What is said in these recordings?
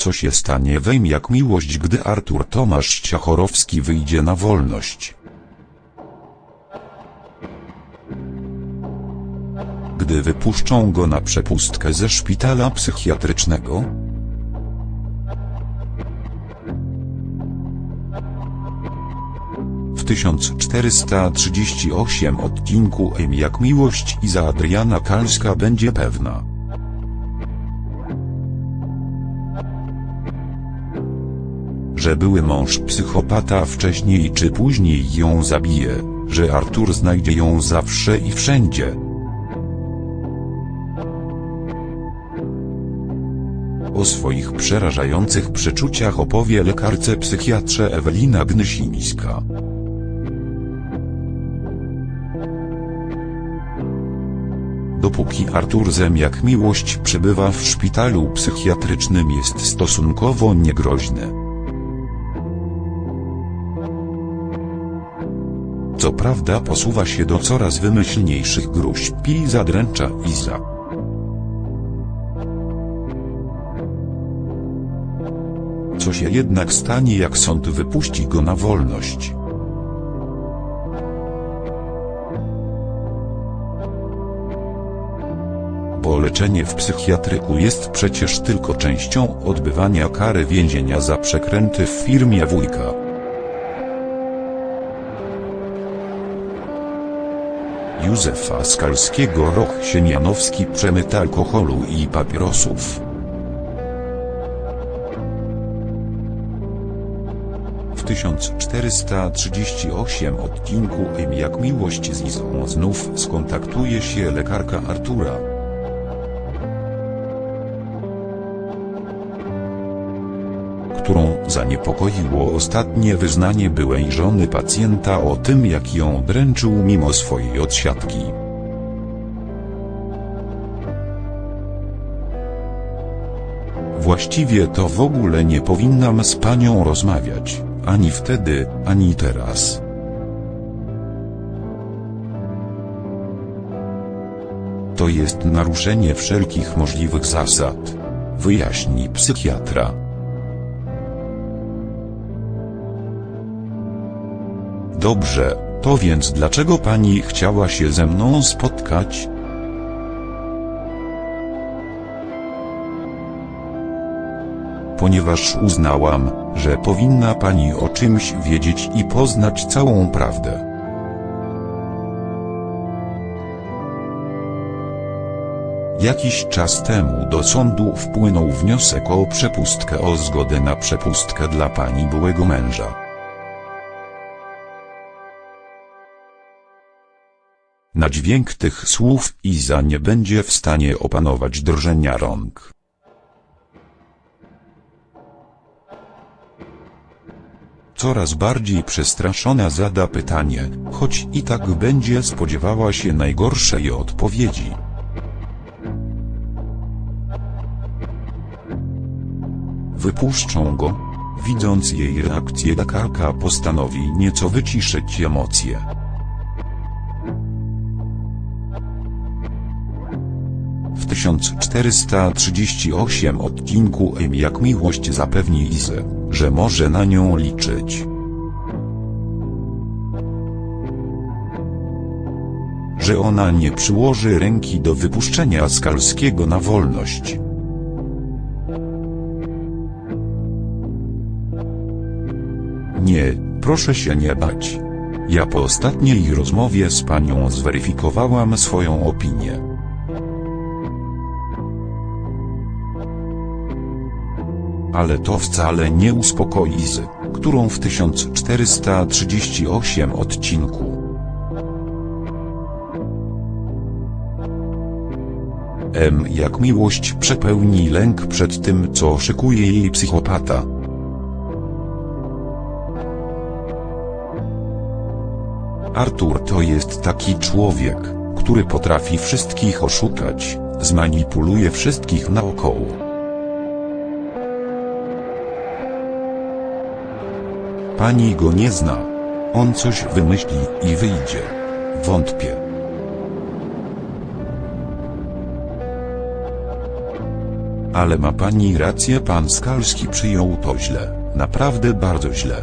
Co się stanie wejm jak miłość, gdy Artur Tomasz Ciachorowski wyjdzie na wolność? Gdy wypuszczą go na przepustkę ze szpitala psychiatrycznego? W 1438 odcinku Em jak miłość Iza Adriana Kalska będzie pewna. Że były mąż psychopata wcześniej czy później ją zabije, że Artur znajdzie ją zawsze i wszędzie. O swoich przerażających przeczuciach opowie lekarce psychiatrze Ewelina Gnysińska. Dopóki Artur Zem jak miłość przebywa w szpitalu psychiatrycznym jest stosunkowo niegroźny. Co prawda posuwa się do coraz wymyślniejszych gruźb i zadręcza Iza. Co się jednak stanie jak sąd wypuści go na wolność? Bo leczenie w psychiatryku jest przecież tylko częścią odbywania kary więzienia za przekręty w firmie wujka. Józefa Skalskiego Roch Siemianowski przemyt alkoholu i papierosów. W 1438 odcinku Em jak miłość z Izą znów skontaktuje się lekarka Artura. Zaniepokoiło ostatnie wyznanie byłej żony pacjenta o tym jak ją dręczył mimo swojej odsiadki. Właściwie to w ogóle nie powinnam z panią rozmawiać, ani wtedy, ani teraz. To jest naruszenie wszelkich możliwych zasad. Wyjaśni psychiatra. Dobrze, to więc dlaczego pani chciała się ze mną spotkać? Ponieważ uznałam, że powinna pani o czymś wiedzieć i poznać całą prawdę. Jakiś czas temu do sądu wpłynął wniosek o przepustkę o zgodę na przepustkę dla pani byłego męża. Dźwięk tych słów Iza nie będzie w stanie opanować drżenia rąk. Coraz bardziej przestraszona zada pytanie, choć i tak będzie spodziewała się najgorszej odpowiedzi. Wypuszczą go? Widząc jej reakcję lekarka postanowi nieco wyciszyć emocje. W 1438 odcinku Em jak miłość zapewni Izę, że może na nią liczyć. Że ona nie przyłoży ręki do wypuszczenia Skalskiego na wolność. Nie, proszę się nie bać. Ja po ostatniej rozmowie z panią zweryfikowałam swoją opinię. Ale to wcale nie uspokoi Izy, którą w 1438 odcinku. M jak miłość przepełni lęk przed tym, co szykuje jej psychopata. Artur to jest taki człowiek, który potrafi wszystkich oszukać, zmanipuluje wszystkich naokoło. Pani go nie zna. On coś wymyśli i wyjdzie. Wątpię. Ale ma pani rację, pan Skalski przyjął to źle, naprawdę bardzo źle.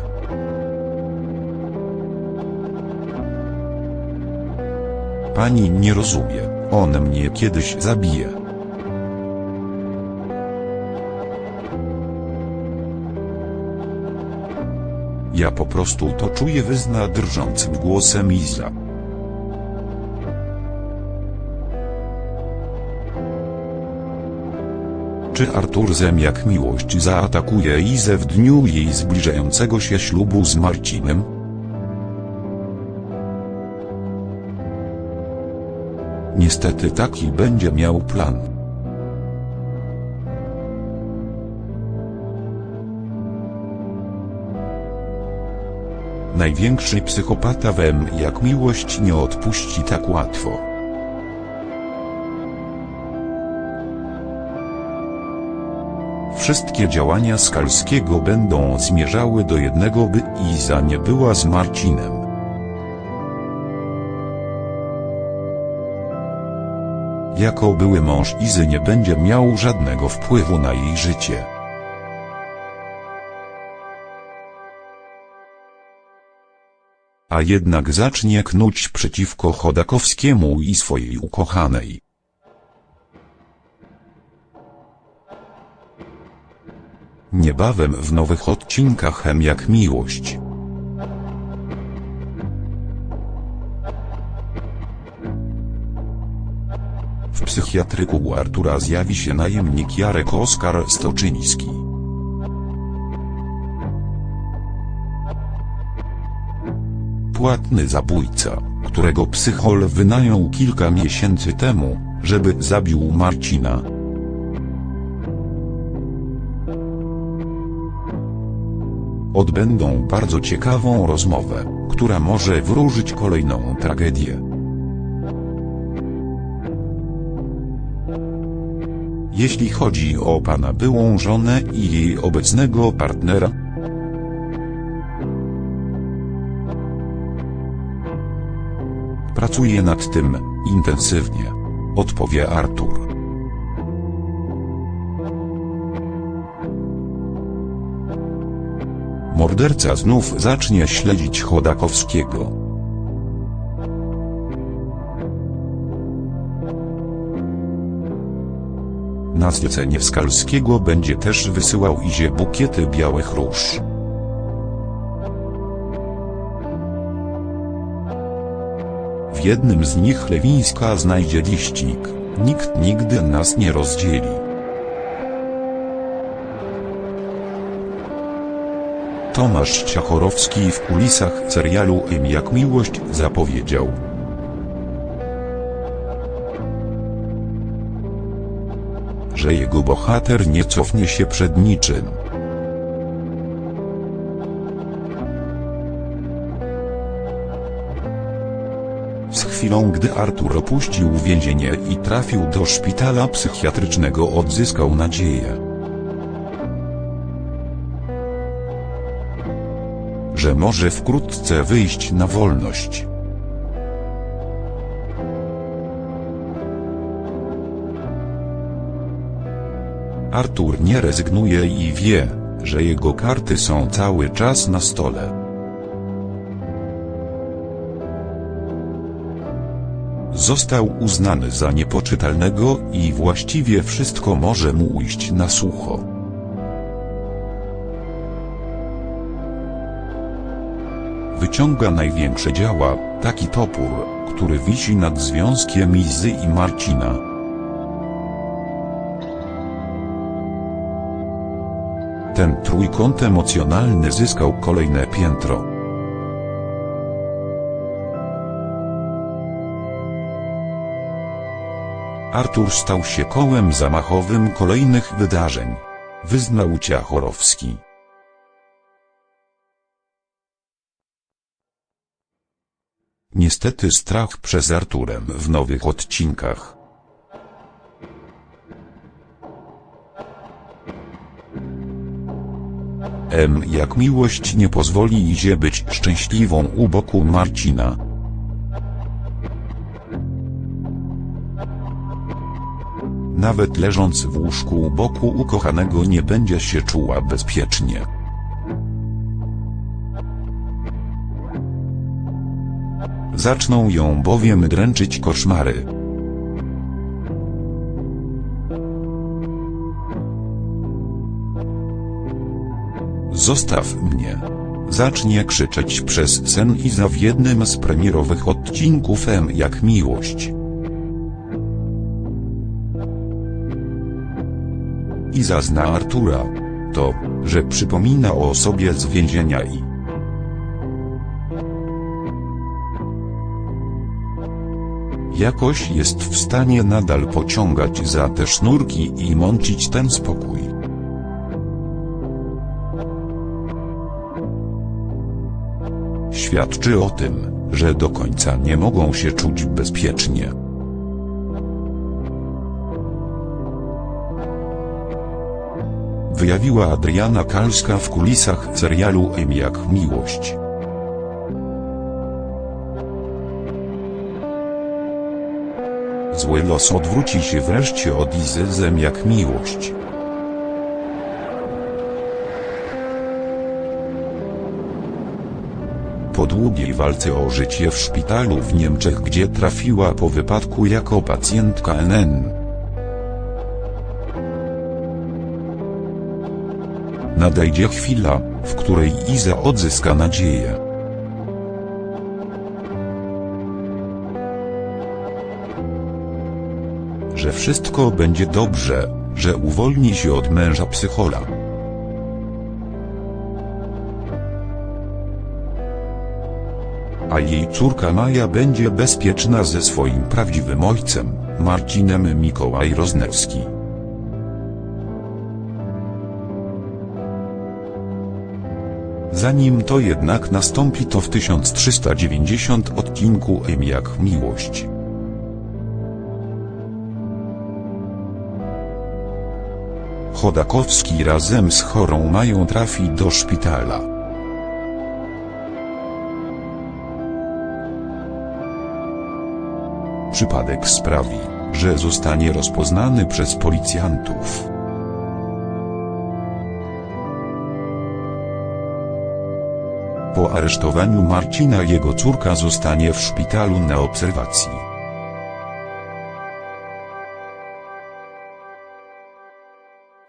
Pani nie rozumie, on mnie kiedyś zabije. Ja po prostu to czuję wyzna drżącym głosem Iza. Czy Artur Zem jak miłość zaatakuje Izę w dniu jej zbliżającego się ślubu z Marcinem? Niestety taki będzie miał plan. Największy psychopata wem jak miłość nie odpuści tak łatwo. Wszystkie działania Skalskiego będą zmierzały do jednego by Iza nie była z Marcinem. Jako były mąż Izy nie będzie miał żadnego wpływu na jej życie. A jednak zacznie knuć przeciwko Chodakowskiemu i swojej ukochanej. Niebawem w nowych odcinkach Hem jak miłość. W psychiatryku u Artura zjawi się najemnik Jarek Oskar Stoczyński. Płatny zabójca, którego psychol wynajął kilka miesięcy temu, żeby zabił Marcina. Odbędą bardzo ciekawą rozmowę, która może wróżyć kolejną tragedię. Jeśli chodzi o pana byłą żonę i jej obecnego partnera, pracuję nad tym intensywnie, odpowie Artur. Morderca znów zacznie śledzić Chodakowskiego. Na zlecenie Skalskiego będzie też wysyłał Izie bukiety białych róż. Jednym z nich Lewińska znajdzie liścik, nikt nigdy nas nie rozdzieli. Tomasz Ciachorowski w kulisach serialu Im jak miłość zapowiedział. że jego bohater nie cofnie się przed niczym. Chwilą gdy Artur opuścił więzienie i trafił do szpitala psychiatrycznego odzyskał nadzieję. Że może wkrótce wyjść na wolność. Artur nie rezygnuje i wie, że jego karty są cały czas na stole. Został uznany za niepoczytalnego i właściwie wszystko może mu ujść na sucho. Wyciąga największe działa, taki topór, który wisi nad związkiem Izy i Marcina. Ten trójkąt emocjonalny zyskał kolejne piętro. Artur stał się kołem zamachowym kolejnych wydarzeń. Wyznał Ciachorowski. Niestety strach przez Arturem w nowych odcinkach. M jak miłość nie pozwoli Izie być szczęśliwą u boku Marcina. Nawet leżąc w łóżku u boku ukochanego nie będzie się czuła bezpiecznie. Zaczną ją bowiem dręczyć koszmary. Zostaw mnie. Zacznie krzyczeć przez sen Iza w jednym z premierowych odcinków M jak miłość. Iza zna Artura. To, że przypomina o sobie z więzienia i jakoś jest w stanie nadal pociągać za te sznurki i mącić ten spokój. Świadczy o tym, że do końca nie mogą się czuć bezpiecznie. Wyjawiła Adriana Kalska w kulisach serialu M jak miłość. Zły los odwróci się wreszcie od Izy zem jak miłość. Po długiej walce o życie w szpitalu w Niemczech gdzie trafiła po wypadku jako pacjentka NN. Nadejdzie chwila, w której Iza odzyska nadzieję. Że wszystko będzie dobrze, że uwolni się od męża psychola. A jej córka Maja będzie bezpieczna ze swoim prawdziwym ojcem, Marcinem Mikołaj Roznewski. Zanim to jednak nastąpi to w 1390 odcinku M jak miłość. Chodakowski razem z chorą Mają trafi do szpitala. Przypadek sprawi, że zostanie rozpoznany przez policjantów. Po aresztowaniu Marcina jego córka zostanie w szpitalu na obserwacji.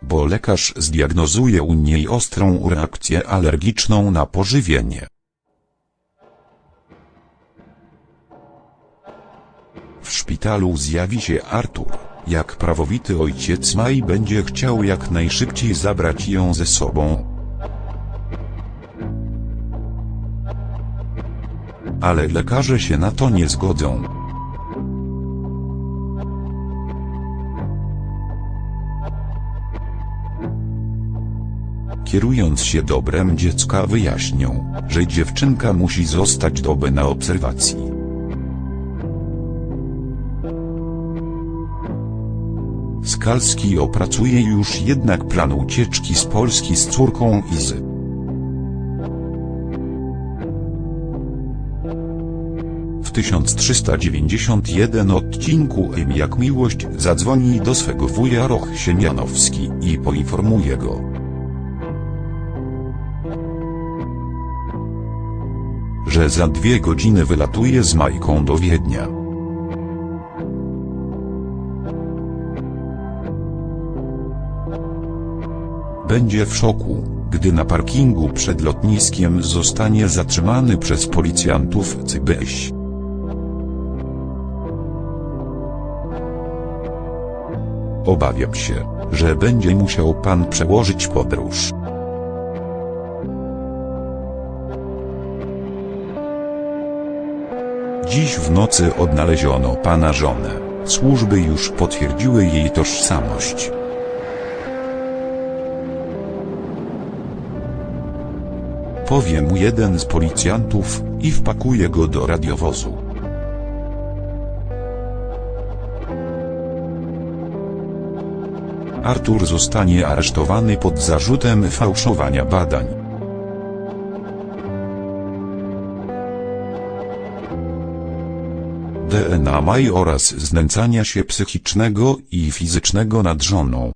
Bo lekarz zdiagnozuje u niej ostrą reakcję alergiczną na pożywienie. W szpitalu zjawi się Artur, jak prawowity ojciec Mai będzie chciał jak najszybciej zabrać ją ze sobą. Ale lekarze się na to nie zgodzą. Kierując się dobrem dziecka wyjaśnią, że dziewczynka musi zostać dobę na obserwacji. Skalski opracuje już jednak plan ucieczki z Polski z córką Izy. 1391 odcinku M jak miłość zadzwoni do swego wuja Roch Siemianowski i poinformuje go. Że za dwie godziny wylatuje z Majką do Wiednia. Będzie w szoku, gdy na parkingu przed lotniskiem zostanie zatrzymany przez policjantów Cybyś. Obawiam się, że będzie musiał pan przełożyć podróż. Dziś w nocy odnaleziono pana żonę. Służby już potwierdziły jej tożsamość. Powie mu jeden z policjantów i wpakuje go do radiowozu. Artur zostanie aresztowany pod zarzutem fałszowania badań. DNA Maj oraz znęcania się psychicznego i fizycznego nad żoną.